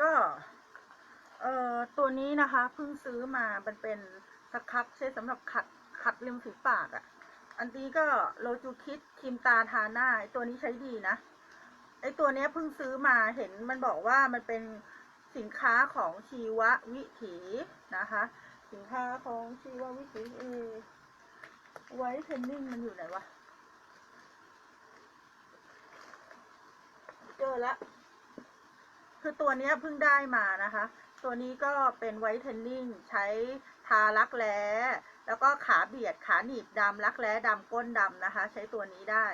ก็เอ่อตัวนี้นะคะเพิ่งซื้อมามันเป็นสครับใช้สำหรับขัดขัดริมฝีปากอะ่ะ อันนี้ก็โลจูคิดครีมตาทาหน้าไอตัวนี้ใช้ดีนะไอตัวเนี้ยเพิ่งซื้อมาเห็นมันบอกว่ามันเป็นสินค้าของชีววิถีนะคะ สินค้าของชีววิถีเอไว้เทนนิ่งมันอยู่ไหนวะ เจอละ คือตัวนี้เพิ่งได้มานะคะ ตัวนี้ก็เป็นไวท์เทนนิ่งใช้ทารักแร้แล้วก็ขาเบียดขาหนีบดำรักแร้ดำก้นดำนะคะ ใช้ตัวนี้ได้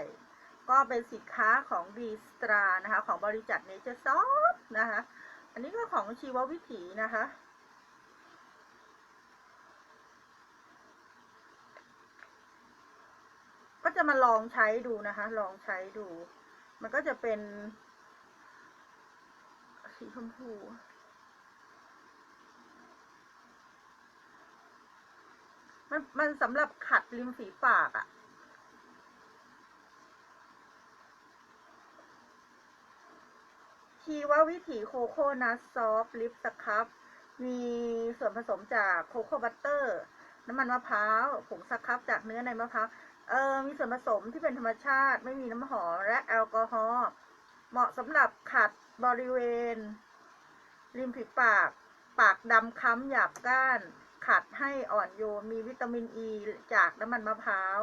ก็เป็นสินค้าของดีสตรานะคะ ของบริษัทเนเจอร์ซอฟนะคะ อันนี้ก็ของชีววิถีนะคะก็จะมาลองใช้ดูนะคะ ลองใช้ดู มันก็จะเป็น สีชมพูมันมันสำหรับขัดริมฝีปากอะชีววิถีโคโคนัทซอฟลิปสครับมีส่วนผสมจากโคโค่บัตเตอร์ น้ำมันมะพร้าวผงสครับจากเนื้อในมะพร้าวเออมีส่วนผสมที่เป็นธรรมชาติ ไม่มีน้ำหอมและแอลกอฮอล์เหมาะสำหรับขัด บริเวณ ริมฝีปาก ปากดำค้ำหยาบก้าน ขัดให้อ่อนโยนมีวิตามินอ e ีจากน้ำมันมะพร้าว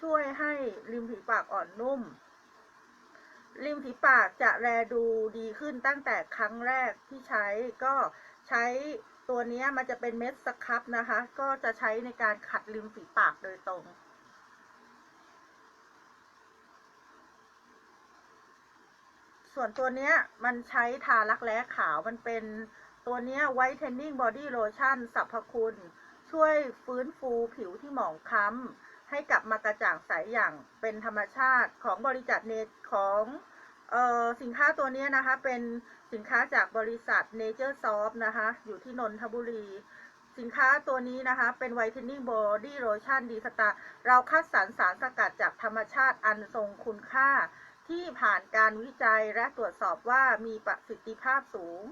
ช่วยให้ริมฝีปากอ่อนนุ่ม ริมฝีปากจะแลดูดีขึ้นตั้งแต่ครั้งแรกที่ใช้ก็ใช้ตัวนี้มันจะเป็นเม็ดสครับนะคะ ก็จะใช้ในการขัดริมฝีปากโดยตรง ส่วนตัวเนี้ยมันใช้ทารักแร้ขาวมันเป็นตัวเนี้ยไวท์เทนนิ่งบอดี้โลชั่นสรรพคุณ ช่วยฟื้นฟูผิวที่หมองคล้ำ ให้กลับมากระจ่างใสอย่างเป็นธรรมชาติของบริษัทเนของเอ่อสินค้าตัวเนี้ยนะคะ เป็นสินค้าจากบริษัท Nature Soft นะคะ อยู่ที่นนทบุรี สินค้าตัวนี้นะคะ เป็นไวท์เทนนิ่งบอดี้โลชั่นดีสตาร์เราคัดสรรสารสกัดจากธรรมชาติอันทรงคุณค่า ที่ผ่านการวิจัยและตรวจสอบว่ามีประสิทธิภาพสูง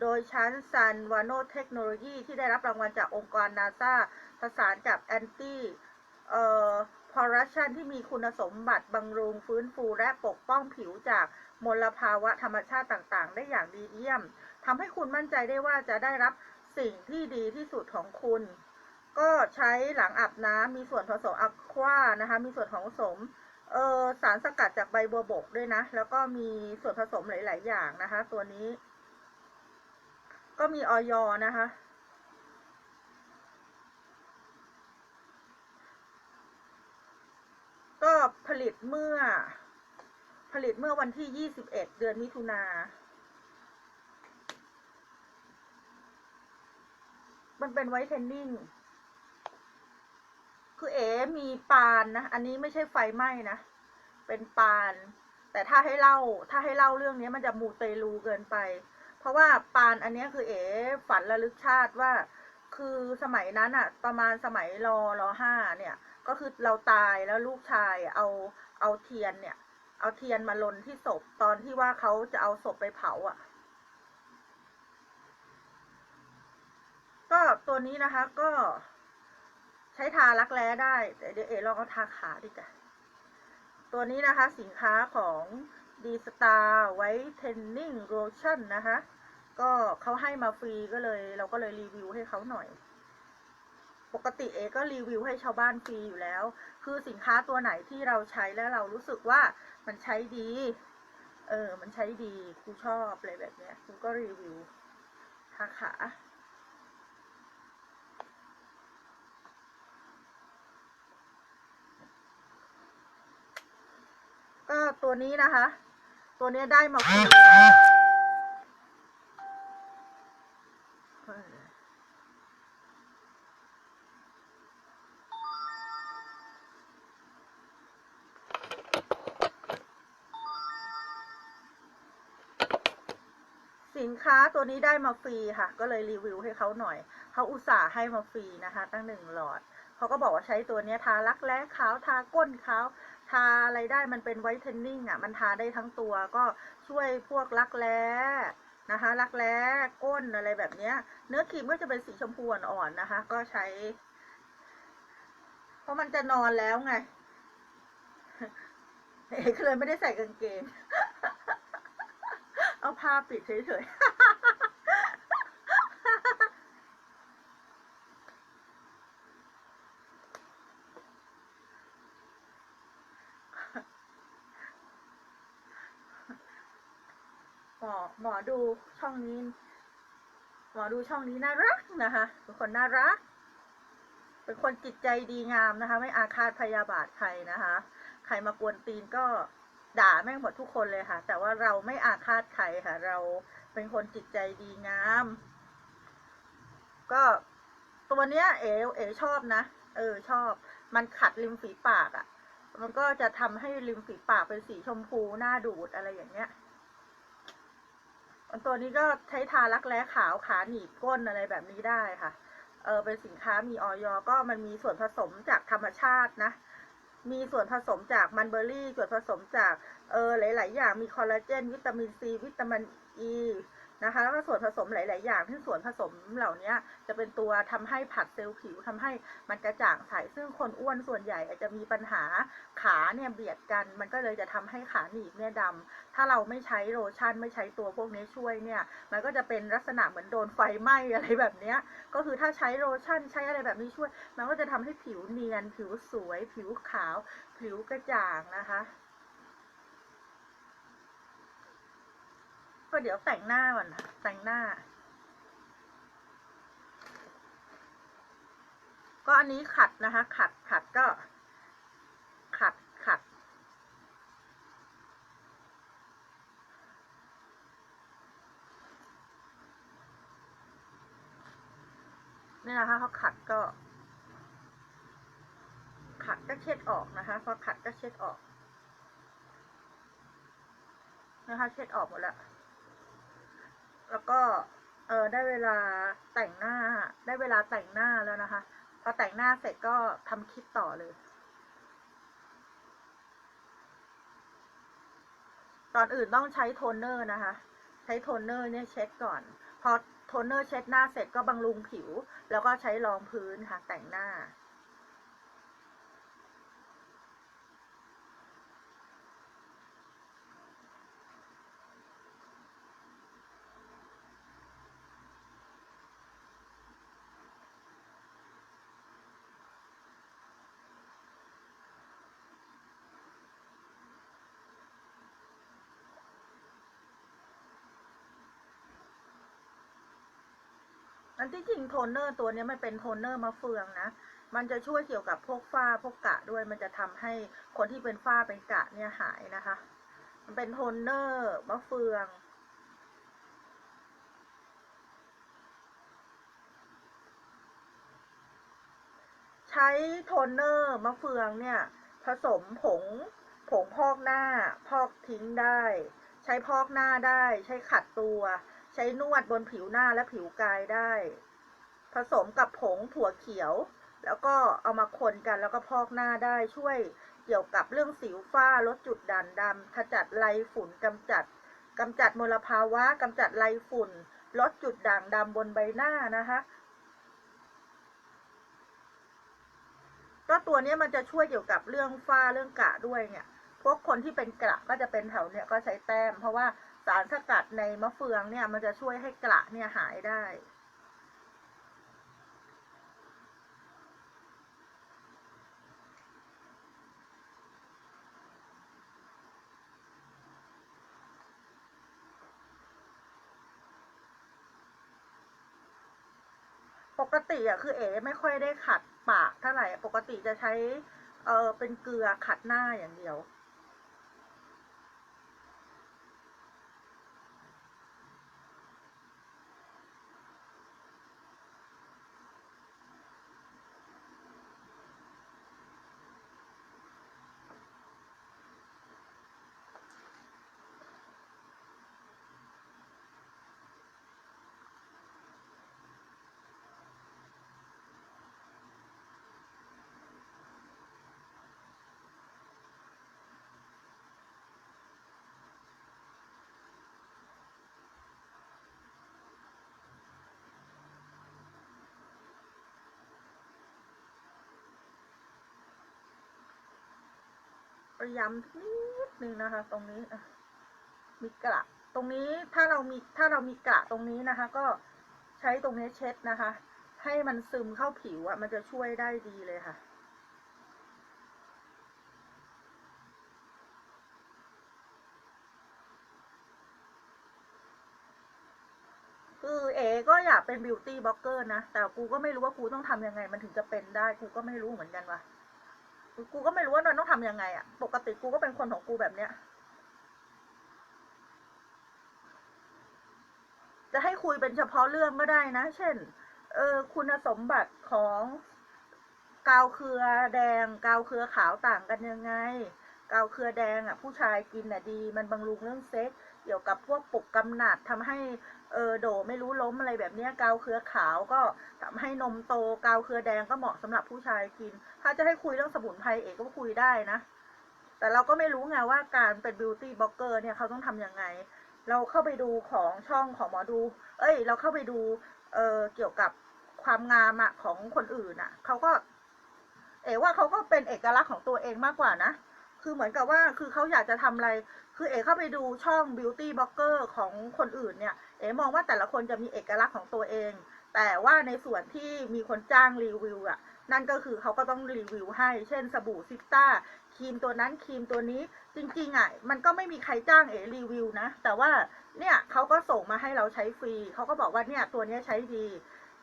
โดยชั้นซันวานโนเทคโนโลยีที่ได้รับรางวัลจากองค์กรนาซาประสานกับแอนตี้เอ่อพอรัชันที่มีคุณสมบัติบำรุงฟื้นฟูและปกป้องผิวจากมลภาวะธรรมชาติต่างๆ ได้อย่างดีเยี่ยมทำให้คุณมั่นใจได้ว่าจะได้รับสิ่งที่ดีที่สุดของคุณ ก็ใช้หลังอาบน้ำมีส่วนผสมอะควานะคะ มีส่วนของผสม เออสารสกัดจากใบบัวบกด้วยนะ แล้วก็มีส่วนผสมหลาย ๆ อย่างนะคะ ตัวนี้ ก็มีออยนะคะ ก็ผลิตเมื่อ ผลิตเมื่อวันที่ 21 เดือนมิถุนามันเป็นไวท์เทนนิ่ง คือเอ๋มีปานนะ อันนี้ไม่ใช่ไฟไหม้นะ เป็นปาน แต่ถ้าให้เล่า ถ้าให้เล่าเรื่องนี้มันจะมูเตลูเกินไป เพราะว่าปานอันนี้คือเอ๋ฝันระลึกชาติว่า คือสมัยนั้นอะประมาณสมัยรอรอห้าเนี่ย ก็คือเราตายแล้วลูกชายเอาเอาเทียนเนี่ย เอาเทียนมาลนที่ศพตอนที่ว่าเขาจะเอาศพไปเผาอะก็ตัวนี้นะคะก็ ใช้ทารักแร้ได้ แต่เดี๋ยวเอ๋ลองเอาทาขาดิจ้ะ ตัวนี้นะคะสินค้าของดีสตาร์ไวท์เทนนิ่งโลชั่นนะคะ ก็เขาให้มาฟรีก็เลย เราก็เลยรีวิวให้เขาหน่อย ปกติเอก็รีวิวให้ชาวบ้านฟรีอยู่แล้ว คือสินค้าตัวไหนที่เราใช้แล้วเรารู้สึกว่ามันใช้ดี เออ มันใช้ดี กูชอบอะไรแบบเนี้ยกูก็รีวิวทาขา ก็ตัวนี้นะคะ ตัวนี้ได้มาฟรีนะเออสินค้าตัวนี้ได้มาฟรีค่ะ ก็เลยรีวิวให้เขาหน่อย เขาอุตส่าห์ให้มาฟรีนะคะ ตั้งหนึ่งหลอด เขาก็บอกว่าใช้ตัวเนี้ยทารักแร้ขาวทาก้นขาวทาอะไรได้มันเป็นไวท์เทนนิ่งอะมันทาได้ทั้งตัวก็ช่วยพวกรักแร้นะคะ รักแร้ก้นอะไรแบบเนี้ย เนื้อครีมก็จะเป็นสีชมพูอ่อนๆนะคะ ก็ใช้ เพราะมันจะนอนแล้วไงเอ๋ก็เลยไม่ได้ใส่กางเกง เอาผ้าปิดเฉยๆ ห มอหมอดูช่องนี้ หมอดูช่องนี้น่ารักนะคะเป็นคนน่ารัก เป็นคนจิตใจดีงามนะคะ ไม่อาฆาตพยาบาทใครนะคะ ใครมากวนตีนก็ด่าแม่งหมดทุกคนเลยค่ะ แต่ว่าเราไม่อาฆาตใครค่ะ เราเป็นคนจิตใจดีงาม ก็ตัวเนี้ย เอ๋เอ๋ชอบนะ เออชอบ มันขัดริมฝีปากอะ่ะ มันก็จะทำให้ริมฝีปากเป็นสีชมพูหน้าดูดอะไรอย่างเงี้ย ตัวนี้ก็ใช้ทารักแร้ขาวขาหนีบก้นอะไรแบบนี้ได้ค่ะ เออเป็นสินค้ามีออยก็มันมีส่วนผสมจากธรรมชาตินะ มีส่วนผสมจากมันเบอร์รี่ ส่วนผสมจากเออหลาย ๆ อย่างมีคอลลาเจน วิตามินซี วิตามินอ e, ี นะคะแล้วก็ส่วนผสมหลาย ๆ อย่างที่ส่วนผสมเหล่านี้จะเป็นตัวทำให้ผัดเซลล์ผิวทำให้มันกระจ่างใสซึ่งคนอ้วนส่วนใหญ่อาจจะมีปัญหาขาเนี่ยเบียดกัน มันก็เลยจะทำให้ขาหนีบเนี่ยดำถ้าเราไม่ใช้โลชั่นไม่ใช้ตัวพวกนี้ช่วยเนี่ย มันก็จะเป็นลักษณะเหมือนโดนไฟไหม้อะไรแบบนี้ก็คือถ้าใช้โลชั่นใช้อะไรแบบนี้ช่วย มันก็จะทำให้ผิวเนียน ผิวสวย ผิวขาว ผิวกระจ่างนะคะ ก็เดี๋ยวแต่งหน้าก่อนนะแต่งหน้า ก็อันนี้ขัดนะคะ ขัดขัดก็ ขัดขัด นี่นะคะเขาขัดก็ ขัดก็เช็ดออกนะคะพอขัดก็เช็ดออกนะคะเช็ดออกหมดแล้ว แล้วก็เออได้เวลาแต่งหน้า ได้เวลาแต่งหน้าแล้วนะคะ พอแต่งหน้าเสร็จก็ทำคลิปต่อเลย ตอนอื่นต้องใช้โทนเนอร์นะคะ ใช้โทนเนอร์เนี่ยเช็ดก่อน พอโทนเนอร์เช็ดหน้าเสร็จก็บำรุงผิว แล้วก็ใช้รองพื้นค่ะแต่งหน้า อันที่จริงโทนเนอร์ตัวนี้มันเป็นโทนเนอร์มะเฟืองนะ มันจะช่วยเกี่ยวกับพวกฝ้าพวกกระด้วย มันจะทำให้คนที่เป็นฝ้าเป็นกระเนี่ยหายนะคะ มันเป็นโทนเนอร์มะเฟือง ใช้โทนเนอร์มะเฟืองเนี่ย ผสมผงผงพอกหน้า พอกทิ้งได้ ใช้พอกหน้าได้ ใช้ขัดตัว ใช้นวดบนผิวหน้าและผิวกายได้ ผสมกับผงถั่วเขียว แล้วก็เอามาคนกันแล้วก็พอกหน้าได้ช่วยเกี่ยวกับเรื่องสิวฝ้าลดจุดด่างดำขจัดไรฝุ่นกำจัดกำจัดมลภาวะกำจัดไรฝุ่น ลดจุดด่างดำบนใบหน้านะคะก็ตัวนี้มันจะช่วยเกี่ยวกับเรื่องฝ้าเรื่องกระด้วยเนี่ย พวกคนที่เป็นกระก็จะเป็นแถวเนี่ยก็ใช้แต้ม เพราะว่า สารสกัดในมะเฟืองเนี่ย มันจะช่วยให้กระเนี่ยหายได้ปกติอะคือเอ๋ไม่ค่อยได้ขัดปากเท่าไหร่ ปกติจะใช้ เออเป็นเกลือขัดหน้าอย่างเดียว ก็ย้ำนิดนึงนะคะ ตรงนี้มีกระตรงนี้ถ้าเรามีถ้าเรามีกระตรงนี้นะคะ ก็ใช้ตรงนี้เช็ดนะคะ ให้มันซึมเข้าผิวอะมันจะช่วยได้ดีเลยค่ะคือเอ๋ก็อยากเป็นบิวตี้บล็อกเกอร์นะ แต่กูก็ไม่รู้ว่ากูต้องทำยังไง มันถึงจะเป็นได้ กูก็ไม่รู้เหมือนกันว่ะ กูก็ไม่รู้ว่ามันต้องทำยังไงอะปกติกูก็เป็นคนของกูแบบเนี้ย จะให้คุยเป็นเฉพาะเรื่องก็ได้นะ เช่น เออ คุณสมบัติของกาวเครือแดง กาวเครือขาวต่างกันยังไง กาวเครือแดงอะ ผู้ชายกินอะดี มันบำรุงเรื่องเซ็กเกี่ยวกับพวกปลุกกำหนัดทำให้ เออโดไม่รู้ล้มอะไรแบบนี้กาวเครือขาวก็ทำให้นมโตกาวเครือแดงก็เหมาะสำหรับผู้ชายกิน ถ้าจะให้คุยเรื่องสมุนไพรเอกก็คุยได้นะ แต่เราก็ไม่รู้ไงว่าการเป็นบิวตี้บล็อกเกอร์เนี่ยเขาต้องทำยังไง เราเข้าไปดูของช่องของหมอดู เอ้ย เราเข้าไปดูเออเกี่ยวกับความงามอะของคนอื่นอะเขาก็ เอ๋ว่าเขาก็เป็นเอกลักษณ์ของตัวเองมากกว่านะคือเหมือนกับว่าคือเขาอยากจะทำอะไร คือเอ๋เข้าไปดูช่อง beauty blogger ของคนอื่นเนี่ย เอ๋มองว่าแต่ละคนจะมีเอกลักษณ์ของตัวเอง แต่ว่าในส่วนที่มีคนจ้างรีวิวอะนั่นก็คือเขาก็ต้องรีวิวให้ เช่นสบู่ซิสต้าครีมตัวนั้นครีมตัวนี้จริงๆอะมันก็ไม่มีใครจ้างเอ๋รีวิวนะ แต่ว่าเนี่ยเขาก็ส่งมาให้เราใช้ฟรีเขาก็บอกว่าเนี่ยตัวนี้ใช้ดี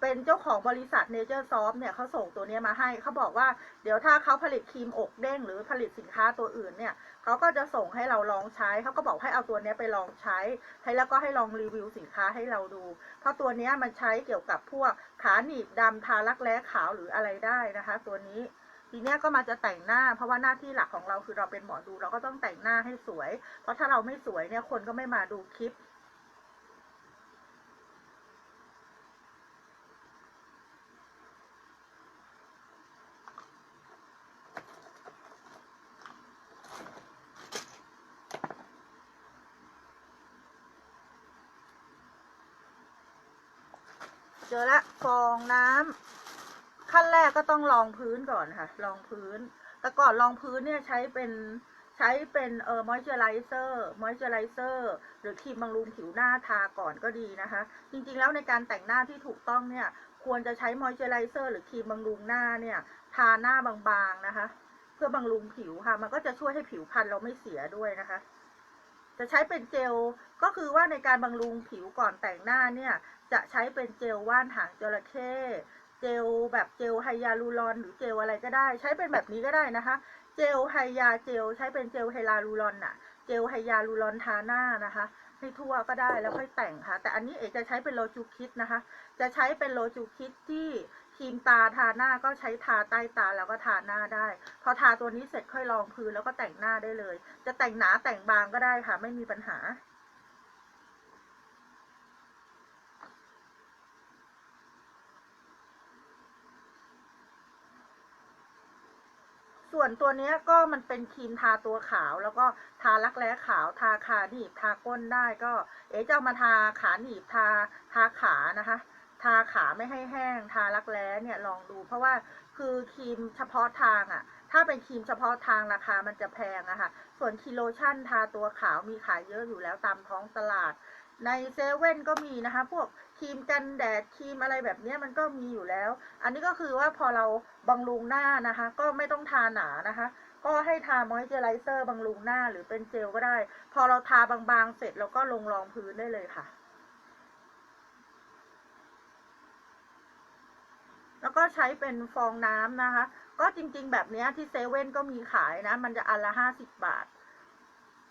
เป็นเจ้าของบริษัท Nature Soft เนี่ยเขาส่งตัวนี้มาให้เขาบอกว่าเดี๋ยวถ้าเขาผลิตครีมอกเด้งหรือผลิตสินค้าตัวอื่นเนี่ยเขาก็จะส่งให้เราลองใช้เขาก็บอกให้เอาตัวนี้ไปลองใช้ให้แล้วก็ให้ลองรีวิวสินค้าให้เราดู เพราะตัวนี้มันใช้เกี่ยวกับพวกขาหนีบดำทารักแร้ขาวหรืออะไรได้นะคะ ตัวนี้ทีเนี้ยก็มาจะแต่งหน้า เพราะว่าหน้าที่หลักของเราคือเราเป็นหมอดู เราก็ต้องแต่งหน้าให้สวย เพราะถ้าเราไม่สวยเนี่ยคนก็ไม่มาดูคลิป เจ อละฟองน้ำขั้นแรกก็ต้องรองพื้นก่อนค่ะ รองพื้น แต่ก่อนรองพื้นเนี่ยใช้เป็นใช้เป็นเอ่อมอยเจอไรเซอร์มอยเจอไรเซอร์หรือครีมบำรุงผิวหน้าทาก่อนก็ดีนะคะ จริงๆแล้วในการแต่งหน้าที่ถูกต้องเนี่ย ควรจะใช้มอยเจอไรเซอร์หรือครีมบำรุงหน้าเนี่ย ทาหน้าบางๆนะคะ เพื่อบำรุงผิวค่ะ มันก็จะช่วยให้ผิวพรรณเราไม่เสียด้วยนะคะ จะใช้เป็นเจลก็คือว่าในการบำรุงผิวก่อนแต่งหน้าเนี่ย จะใช้เป็นเจลว่านหางจระเข้เจลแบบเจลไฮยาลูรอนหรือเจลอะไรก็ได้ ใช้เป็นแบบนี้ก็ได้นะคะ เจลไฮยาเจลใช้เป็นเจลไฮยาลูรอนอะเจลไฮยาลูรอนทาหน้านะคะให้ทั่วก็ได้แล้วค่อยแต่งค่ะ แต่อันนี้เอกจะใช้เป็นโลจูคิดนะคะ จะใช้เป็นโลจูคิดที่ครีมตาทาหน้าก็ใช้ทาใต้ตาแล้วก็ทาหน้าได้ พอทาตัวนี้เสร็จค่อยรองพื้นแล้วก็แต่งหน้าได้เลย จะแต่งหนาแต่งบางก็ได้ค่ะ ไม่มีปัญหา ส่วนตัวนี้ก็มันเป็นครีมทาตัวขาว แล้วก็ทารักแร้ขาว ทาขาหนีบ ทาก้นได้ก็ เอ๋จะเอามาทาขาหนีบ ทาทาขานะคะ ทาขาไม่ให้แห้ง ทารักแร้เนี่ยลองดู เพราะว่าคือครีมเฉพาะทางอะ่ะ ถ้าเป็นครีมเฉพาะทางราคามันจะแพงอะค่ะ ส่วนคิโลชั่นทาตัวขาวมีขายเยอะอยู่แล้วตามท้องตลาด ในเซเว่นก็มีนะคะ พวก รีมกันแดดครีมอะไรแบบนี้มันก็มีอยู่แล้ว อันนี้ก็คือว่าพอเราบำรุงหน้านะคะ ก็ไม่ต้องทาหนานะคะ ก็ให้ทามอยเจอไรเซอร์บำรุงหน้าหรือเป็นเจลก็ได้ พอเราทาบางๆเสร็จเราก็ลงรองพื้นได้เลยค่ะ แล้วก็ใช้เป็นฟองน้ำนะคะ ก็จริงๆแบบนี้ที่เซเว่นก็มีขายนะ มันจะอันละห้าสิบบาท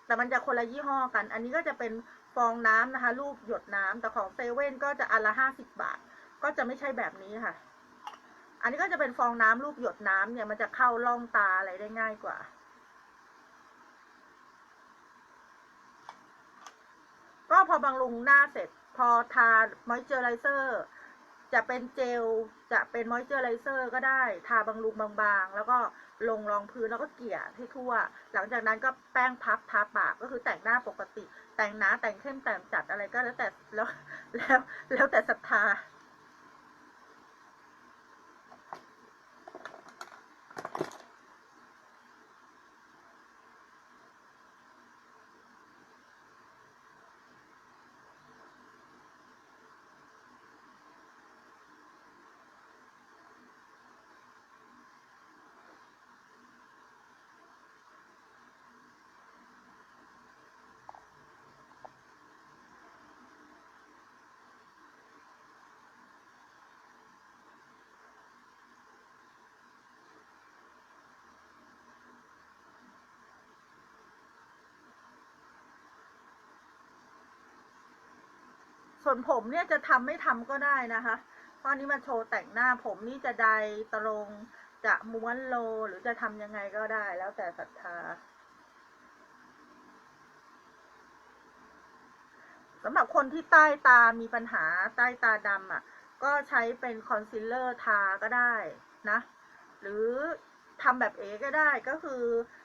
แต่มันจะคนละยี่ห้อกัน อันนี้ก็จะเป็น ฟองน้ำนะคะ รูปหยดน้ำแต่ของเซเว่นก็จะอันละห้าสิบบาท ก็จะไม่ใช่แบบนี้ค่ะ อันนี้ก็จะเป็นฟองน้ำรูปหยดน้ำเนี่ยมันจะเข้าล่องตาอะไรได้ง่ายกว่า ก็พอบำรุงหน้าเสร็จ พอทามอยเจอไรเซอร์จะเป็นเจลจะเป็นมอยเจอไรเซอร์ก็ได้ ทาบำรุงบางๆ แล้วก็ลงรองพื้นแล้วก็เกลี่ยให้ทั่ว หลังจากนั้นก็แป้งพับทาปากก็คือแต่งหน้าปกติ แต่งหนาแต่งเข้มแต่งจัดอะไรก็แล้วแต่แล้วแล้วแล้วแต่ศรัทธา ส่วนผมเนี่ยจะทำไม่ทำก็ได้นะคะเพราะอันนี้มาโชว์แต่งหน้าผมนี่จะไดตรงจะม้วนโลหรือจะทำยังไงก็ได้แล้วแต่ศรัทธาสำหรับคนที่ใต้ตามีปัญหาใต้ตาดำอะ ก็ใช้เป็นคอนซีลเลอร์ทาก็ได้นะ หรือทำแบบเอก็ได้ก็คือ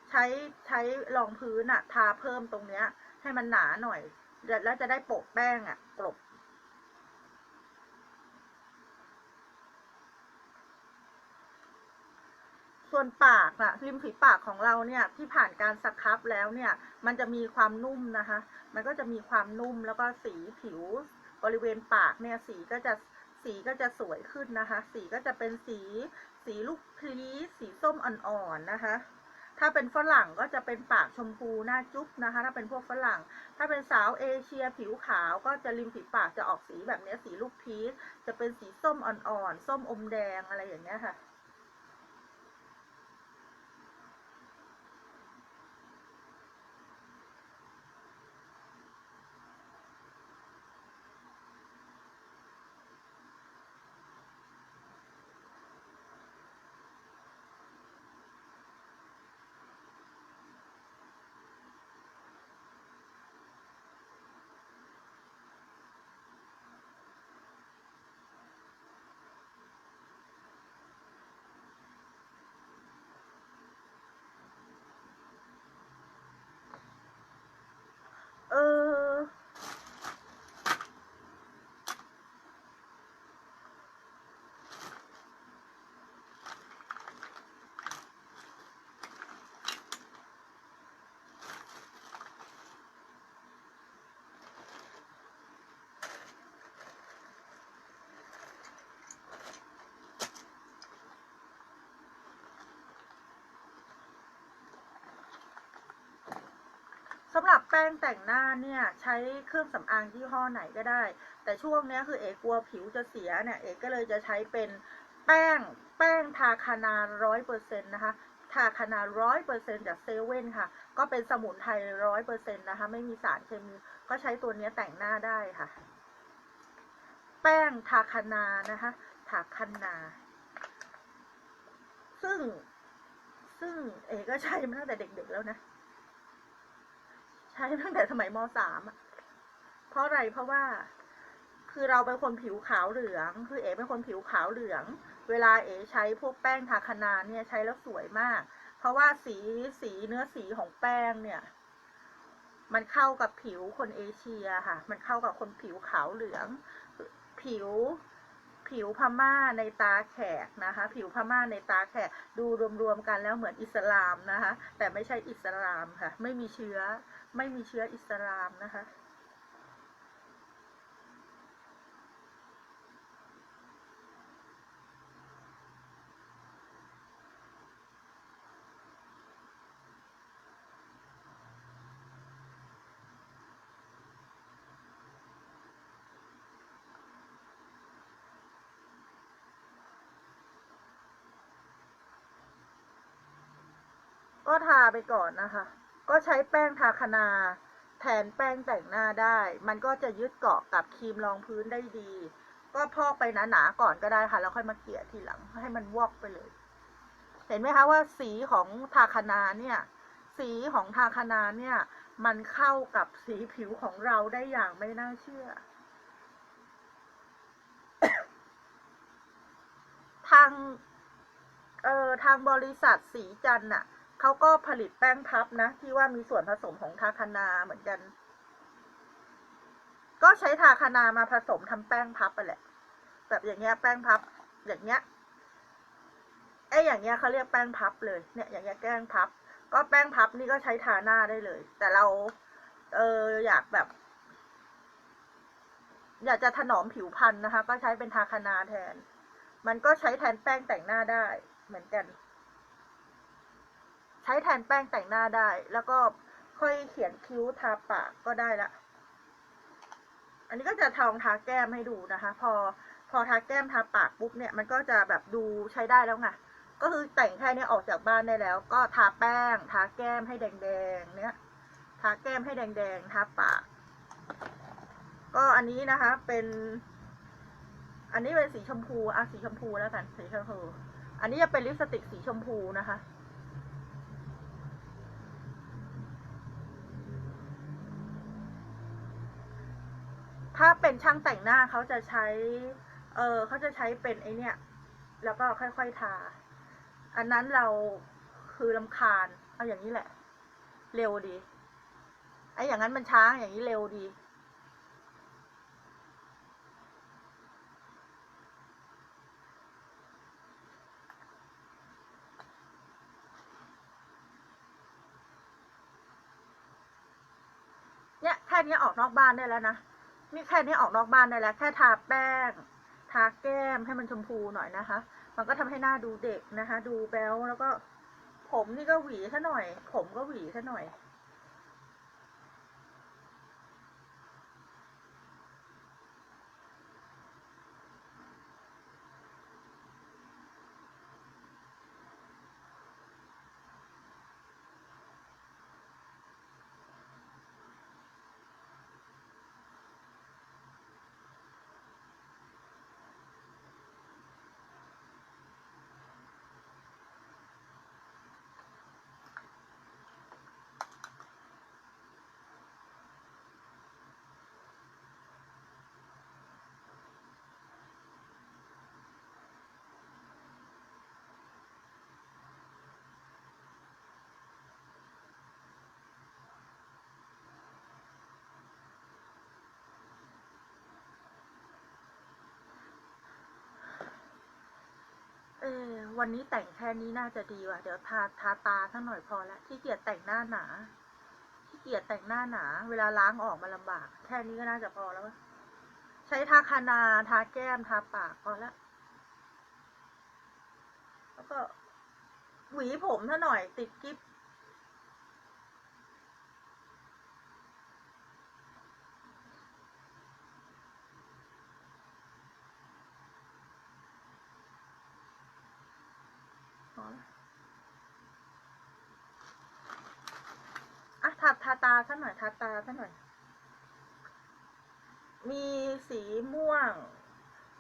ใช้ใช้รองพื้นอะทาเพิ่มตรงเนี้ย ให้มันหนาหน่อย แล้วจะได้โปะแป้งอะกลบ ส่วนปากอะริมฝีปากของเราเนี่ยที่ผ่านการสครับแล้วเนี่ย มันจะมีความนุ่มนะคะ มันก็จะมีความนุ่มแล้วก็สีผิวบริเวณปากเนี่ยสีก็จะสีก็จะสวยขึ้นนะคะ สีก็จะเป็นสีสีลูกพลีสสีส้มอ่อนๆนะคะ ถ้าเป็นฝรั่งก็จะเป็นปากชมพูหน้าจุ๊บนะคะ ถ้าเป็นพวกฝรั่ง ถ้าเป็นสาวเอเชียผิวขาวก็จะริมฝีปากจะออกสีแบบนี้สีลูกพีชจะเป็นสีส้มอ่อนๆส้มอมแดงอะไรอย่างเงี้ยค่ะ เออ สำหรับแป้งแต่งหน้าเนี่ยใช้เครื่องสำอางยี่ห้อไหนก็ได้ แต่ช่วงนี้คือเอกกลัวผิวจะเสียเนี่ยเอกก็เลยจะใช้เป็นแป้งแป้งทาคานาร้อยเปอร์เซ็นต์นะคะทาคานาร้อยเปอร์เซ็นจากเซเว่นค่ะ ก็เป็นสมุนไพรร้อยเปอร์เซ็นต์นะคะ ไม่มีสารเคมี ก็ใช้ตัวนี้แต่งหน้าได้ค่ะ แป้งทาคานานะคะทาคานา ซึ่งซึ่งเอกก็ใช้มาตั้งแต่เด็กๆแล้วนะ ใช้ตั้งแต่สมัยมสามอะเพราะอะไรเพราะว่า คือเราเป็นคนผิวขาวเหลือง คือเอ๋เป็นคนผิวขาวเหลือง เวลาเอ๋ใช้พวกแป้งทาคานาเนี่ยใช้แล้วสวยมาก เพราะว่าสีสีเนื้อสีของแป้งเนี่ย มันเข้ากับผิวคนเอเชียค่ะ มันเข้ากับคนผิวขาวเหลือง ผิวผิวพม่าในตาแขกนะคะ ผิวพม่าในตาแขกดูรวมๆกันแล้วเหมือนอิสลามนะคะ แต่ไม่ใช่อิสลามค่ะ ไม่มีเชื้อ ไม่มีเชื้ออิสลามนะคะ ก็ทาไปก่อนนะคะ ก็ใช้แป้งทาคานาแทนแป้งแต่งหน้าได้ มันก็จะยึดเกาะกับครีมรองพื้นได้ดี ก็พอกไปหนาๆก่อนก็ได้ค่ะ แล้วค่อยมาเกลี่ยทีหลังให้มันวอกไปเลย เห็นไหมคะว่าสีของทาคานาเนี่ย สีของทาคานาเนี่ย มันเข้ากับสีผิวของเราได้อย่างไม่น่าเชื่อ ทาง เอ่อ ทางบริษัทสีจันน่ะ เขาก็ผลิตแป้งพับนะ ที่ว่ามีส่วนผสมของทาคานาเหมือนกัน ก็ใช้ทาคานามาผสมทำแป้งพับไปแหละ แบบอย่างเงี้ยแป้งพับ อย่างเงี้ยไอ้อย่างเงี้ยเขาเรียกแป้งพับเลยเนี่ยอย่างเงี้ยแป้งพับ ก็แป้งพับนี่ก็ใช้ทาหน้าได้เลย แต่เรา เอออยากแบบ อยากจะถนอมผิวพรรณนะคะ ก็ใช้เป็นทาคานาแทน มันก็ใช้แทนแป้งแต่งหน้าได้เหมือนกัน ใช้แทนแป้งแต่งหน้าได้ แล้วก็ค่อยเขียนคิ้วทาปากก็ได้ละ อันนี้ก็จะทองทาแก้มให้ดูนะคะ พอพอทาแก้มทาปากปุ๊บเนี่ยมันก็จะแบบดูใช้ได้แล้วไงก็คือแต่งแค่นี้ออกจากบ้านได้แล้ว ก็ทาแป้ง ทาแก้มให้แดงๆเนี้ยทาแก้มให้แดงๆทาปากกก็อันนี้นะคะเป็น อันนี้เป็นสีชมพูอะสีชมพูแล้วกันสีชมพู อันนี้จะเป็นลิปสติกสีชมพูนะคะ ถ้าเป็นช่างแต่งหน้าเขาจะใช้ เออเขาจะใช้เป็นไอเนี่ย แล้วก็ค่อยๆทา อันนั้นเราคือลำคาญ เอาอย่างนี้แหละ เร็วดี ไออย่างนั้นมันช้าอย่างนี้เร็วดีเนี่ยแค่นี้ออกนอกบ้านได้แล้วนะ นี่แค่นี้ออกนอกบ้านได้แล้ว แค่ทาแป้ง ทาแก้มให้มันชมพูหน่อยนะคะ มันก็ทำให้หน้าดูเด็กนะคะ ดูแบ๊วแล้วก็ ผมนี่ก็หวีซะหน่อย ผมก็หวีซะหน่อย ออวันนี้แต่งแค่นี้น่าจะดีว่ะ เดี๋ยวทาทาตาสักหน่อยพอละที่เกียจแต่งหน้าหนาที่เกียจแต่งหน้าหนา เวลาล้างออกมาลำบาก แค่นี้ก็น่าจะพอแล้ว ใช้ทาคานาทาแก้มทาปากพอละแล้วก็หวีผมซะหน่อยติดกิ๊บ พอละอะทาทาตาซะ หน่อยทาตาซะหน่อย มีสีม่วง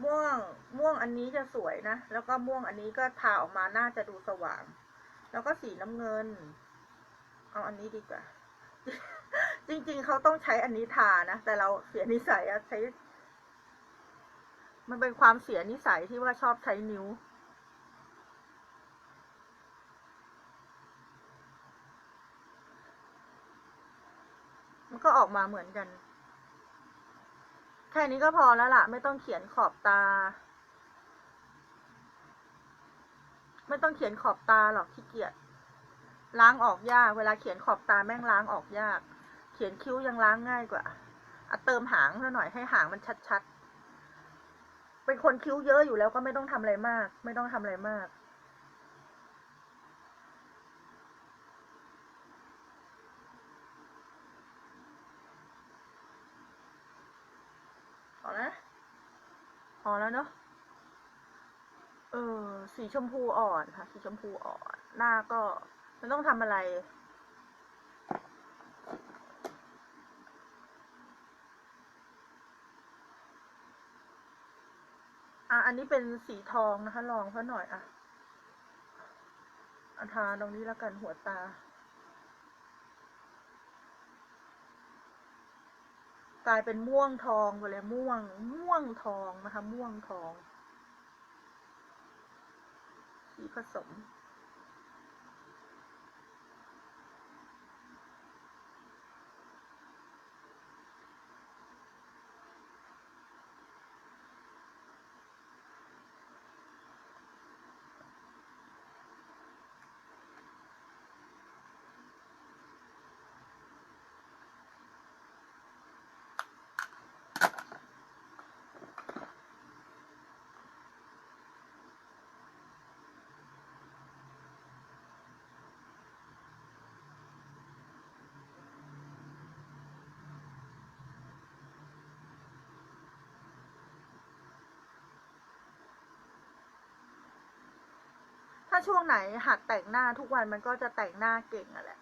ม่วง ม่วงอันนี้จะสวยนะ แล้วก็ม่วงอันนี้ก็ทาออกมาน่าจะดูสว่าง แล้วก็สีน้ำเงิน เอาอันนี้ดีกว่า จริง ๆ เขาต้องใช้อันนี้ทานะ แต่เราเสียนิสัยอะใช้ มันเป็นความเสียนิสัยที่ว่าชอบใช้นิ้ว มันก็ออกมาเหมือนกัน แค่นี้ก็พอแล้วล่ะ ไม่ต้องเขียนขอบตา ไม่ต้องเขียนขอบตาหรอกขี้เกียจล้างออกยาก เวลาเขียนขอบตาแม่งล้างออกยาก เขียนคิ้วยังล้างง่ายกว่าอะเติมหางซะหน่อยให้หางมันชัดๆ เป็นคนคิ้วเยอะอยู่แล้วก็ไม่ต้องทำอะไรมาก ไม่ต้องทำอะไรมาก พอแล้วพอแล้วเนอะเออ สีชมพูอ่อนค่ะ สีชมพูอ่อน หน้าก็ไม่ต้องทำอะไร อะ อันนี้เป็นสีทองนะคะ ลองเขาหน่อยอะอะทาตรงนี้แล้วกันหัวตา กลายเป็นม่วงทองไปเลยม่วง ม่วงทองนะคะ ม่วงทอง สีผสม ถ้าช่วงไหนหัดแต่งหน้าทุกวันมันก็จะแต่งหน้าเก่งอะแหละ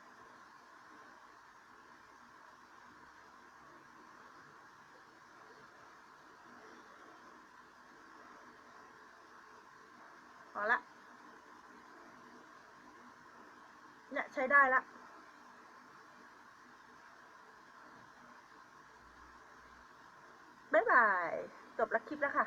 พอละ เนี่ยใช้ได้ละบ๊ายบาย จบละคลิปแล้วค่ะ